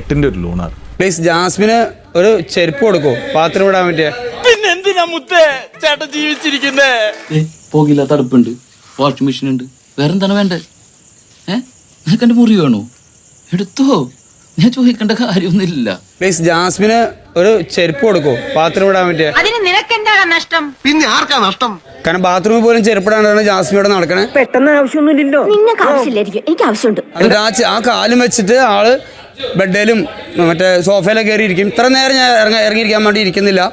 എട്ടിന്റെ ഒരു lunar please ജാസ്മിന് ഒരു ചെരുപ്പ് കൊടുക്കോ. പാത്രം ഇടാൻ പറ്റിയ പിന്നെന്തിനാ മുത്തേ? ചേട്ടൻ ജീവിച്ചിരിക്കുന്നേ. പോകില്ല തടുപ്പുണ്ട് വാഷിംഗ് മെഷീൻ ഉണ്ട് വേറെ എന്താണ് വേണ്ടേ? ഏ നിനക്ക് എന്റെ മുറി വേണോ? എടുത്തോ. ഞാൻ ചോദിക്കേണ്ട കാര്യമൊന്നുമില്ല. പ്ലീസ് ജാസ്മിന് ഒരു ചെരുപ്പ് കൊടുക്കോ. പാത്രം ഇടാൻ പറ്റിയ അതിന് നഷ്ടം? പിന്നെ ആർക്കാ നഷ്ടം? കാരണം ബാത്റൂമിൽ പോലും ചെരുപ്പിടാണ്ടാണ് ജാസ്മി ഇവിടെ നടക്കണേ. പെട്ടെന്ന് ആവശ്യമൊന്നുമില്ലല്ലോ. നിങ്ങൾക്ക് ആവശ്യമില്ലായിരിക്കും. എനിക്ക് ആവശ്യമുണ്ട്. എന്നിട്ട് ആ ചെ- ആ കാലും വെച്ചിട്ട് ആൾ ബെഡിലും മറ്റേ സോഫയിലൊക്കെ കയറി ഇരിക്കും ഇത്ര നേരം ഞാൻ ഇറങ്ങ ഇറങ്ങിയിരിക്കാൻ വേണ്ടി ഇരിക്കുന്നില്ല.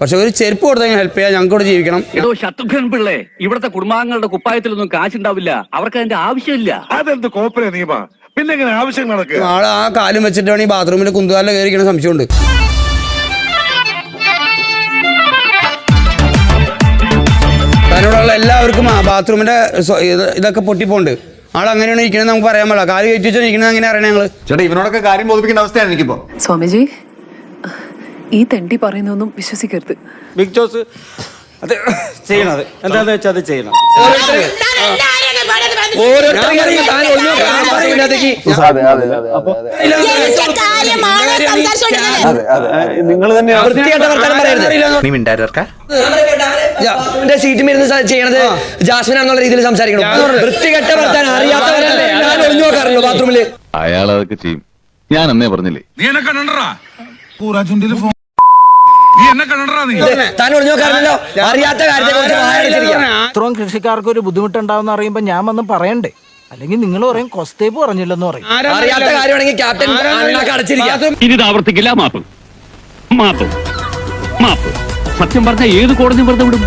പക്ഷെ ഒരു ചെരുപ്പ് കൊടുത്തെങ്കിൽ ഹെൽപ്പ് ചെയ്യാം ഞങ്ങൾക്ക് ഇവിടെ ജീവിക്കണം. ഏതോ ശത്രുഘ്നൻ പിള്ളേ ഇവിടുത്തെ കുടുംബാംഗങ്ങളുടെ കുപ്പായത്തിലൊന്നും കാശുണ്ടാവില്ല. അവർക്ക് അതിന്റെ ആവശ്യമില്ല. അതെന്ത് കോപ്പറേ നിയമ? പിന്നെ എങ്ങനെ ആവശ്യം നടക്കുക ആൾ ആ കാലും വെച്ചിട്ടാണ് വേണമെങ്കിൽ ബാത്റൂമിൽ കുന്തുകാലിൽ കയറി ഇരിക്കുന്ന സംശയമുണ്ട്. തന്നോടുള്ള എല്ലാവർക്കും ആ ബാത്റൂമിന്റെ ഇതൊക്കെ പൊട്ടിപ്പോണ്ട്. ആൾ അങ്ങനെയാണ് ഇരിക്കണത് നമുക്ക് പറയാൻ പാടില്ല. കാര്യം കയറ്റി വെച്ചാൽ ഇരിക്കണത് അങ്ങനെ അറിയണേ ഞങ്ങൾ. ചേട്ടാ ഇവനോടൊക്കെ കാര്യം ബോധിപ്പിക്കേണ്ട അവസ്ഥയാണ് എനിക്കിപ്പോ. സ്വാമിജി ഈ തെണ്ടി പറയുന്നൊന്നും വിശ്വസിക്കരുത്. ബിഗ് ജോസ് അത് ചെയ്യണത്. എന്താന്ന് വെച്ചാൽ അത് ചെയ്യണം. നിങ്ങൾ നീ മിണ്ടായിരുക്ക സീറ്റിൽ ഇരുന്ന് സ- ചെയ്യണത് ജാസ്മിൻ എന്നുള്ള രീതിയിൽ സംസാരിക്കണം. വൃത്തികെട്ട വർത്താൻ അറിയാത്തവരല്ലേ? ഞാൻ ഒളിഞ്ഞു നോക്കാറുള്ളൂ ബാത്റൂമിൽ. അയാൾ അതൊക്കെ ചെയ്യും. ഞാൻ അന്നേ പറഞ്ഞില്ലേ? നീ എന്നെ ഫോൺ നീ എന്നെ കണ്ടടാ നീ താൻ ഒളിഞ്ഞു നോക്കാറില്ലല്ലോ. അറിയാത്ത കാര്യത്തെ കുറിച്ച് ഇത്രയും കൃഷിക്കാർക്ക് ഒരു ബുദ്ധിമുട്ടുണ്ടാവുന്ന അറിയുമ്പോ ഞാൻ വന്ന് പറയണ്ടേ? അല്ലെങ്കിൽ നിങ്ങൾ പറയും കൊസ്തേപ്പ് പറഞ്ഞില്ലെന്ന് പറയും. അറിയാത്ത കാര്യമാണെങ്കിൽ ക്യാപ്റ്റൻ അണ്ണാക്ക് അടച്ചിരിക്കാം ഇനി ഇത് ആവർത്തിക്കില്ല മാപ്പ്. മാപ്പ്. മാപ്പ്. സത്യം പറഞ്ഞ ഏത് കോടതി വെറുതെ വിടും.